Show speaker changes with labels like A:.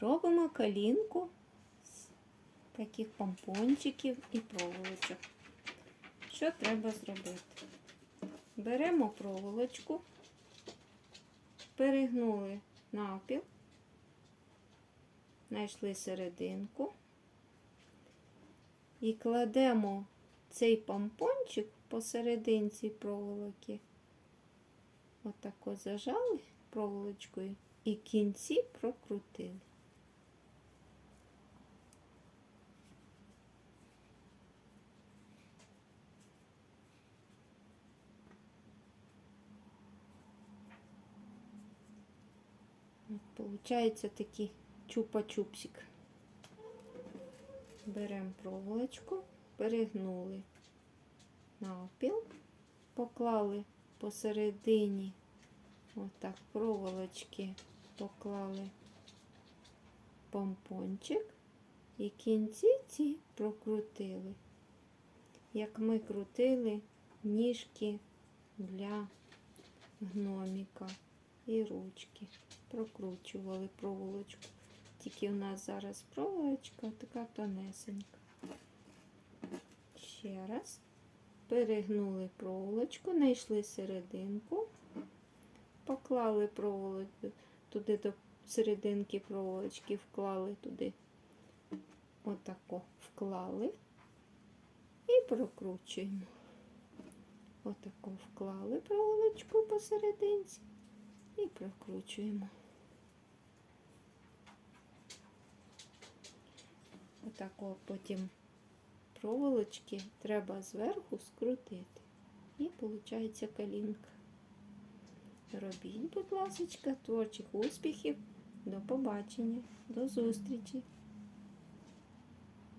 A: Робимо калінку з таких помпончиків і проволочок. Що треба зробити? Беремо проволочку, перегнули навпіл, знайшли серединку і кладемо цей помпончик посерединці проволоки. Отако зажали проволочкою і кінці прокрутили. Получається такий чупа-чупсик. Беремо проволочку, перегнули навпіл, поклали посередині, отак проволочки поклали помпончик і кінці ці прокрутили. Як ми крутили ніжки для гноміка і ручки. Прокручували проволочку. Тільки у нас зараз проволочка така тонесенька. Ще раз. Перегнули проволочку, знайшли серединку, поклали проволочку туди до серединки проволочки, вклали туди, отако вклали і прокручуємо. Отако вклали проволочку посерединці і прокручуємо. Отако потім проволочки треба зверху скрутити. І виходить калінка. Робіть, будь ласка, творчих успіхів. До побачення, до зустрічі!